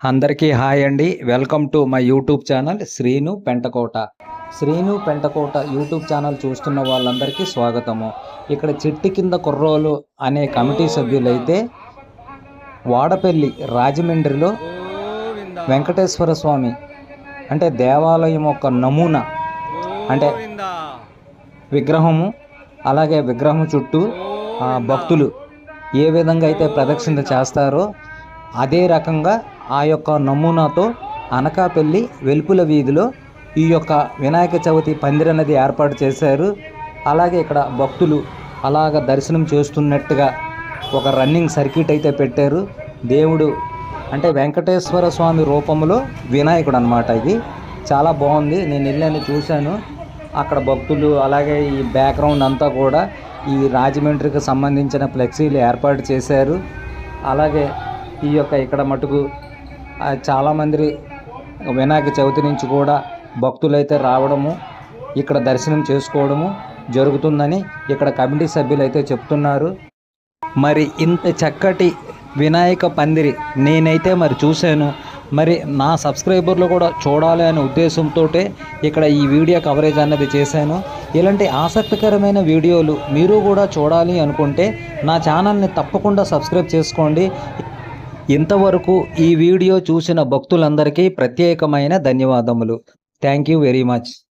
అందరికీ హాయ్ అండి. Welcome to my YouTube channel Srinu Pentakota. Srinu Pentakota YouTube channel చూస్తున్న వాళ్ళందరికీ స్వాగతము. ఇక్కడ చెట్టు కింద కుర్రోలు అనే కమిటీ సభ్యులైతే వాడపల్లి రాజమండ్రిలో వెంకటేశ్వర స్వామి అంటే దేవాలయం యొక్క నమూనా అంటే విగ్రహము అలాగే విగ్రహం చుట్టూ ఆ, భక్తులు ఏ విధంగా అయితే ప్రదక్షిణ చేస్తారో అదే రకంగా ఆ యొక్క నమూనాతో అనకాపల్లి వెలుపుల వీధిలో ఈ యొక్క వినాయక చవితి పందిరన్నది ఏర్పాటు చేశారు. అలాగే ఇక్కడ భక్తులు అలాగ దర్శనం చేస్తున్నట్టుగా ఒక రన్నింగ్ సర్క్యూట్ అయితే పెట్టారు. దేవుడు అంటే వెంకటేశ్వర స్వామి రూపంలో వినాయకుడు అనమాట ఇది. చాలా బాగుంది. నేను వెళ్ళాను చూశాను. అక్కడ భక్తులు అలాగే ఈ బ్యాక్గ్రౌండ్ అంతా కూడా ఈ రాజమండ్రికి సంబంధించిన ఫ్లెక్సీలు ఏర్పాటు చేశారు. అలాగే ఈ యొక్క ఇక్కడ మటుకు చాలామంది వినాయక చవితి నుంచి కూడా భక్తులైతే రావడము ఇక్కడ దర్శనం చేసుకోవడము జరుగుతుందని ఇక్కడ కమిటీ సభ్యులు అయితే చెప్తున్నారు. మరి ఇంత చక్కటి వినాయక పందిరి నేనైతే మరి చూశాను. మరి నా సబ్స్క్రైబర్లు కూడా చూడాలి అనే ఉద్దేశంతో ఇక్కడ ఈ వీడియో కవరేజ్ అన్నది చేశాను. ఇలాంటి ఆసక్తికరమైన వీడియోలు మీరు కూడా చూడాలి అనుకుంటే నా ఛానల్ని తప్పకుండా సబ్స్క్రైబ్ చేసుకోండి. ఇంతవరకు ఈ వీడియో చూసిన భక్తులందరికీ ప్రత్యేకమైన ధన్యవాదములు. Thank you very much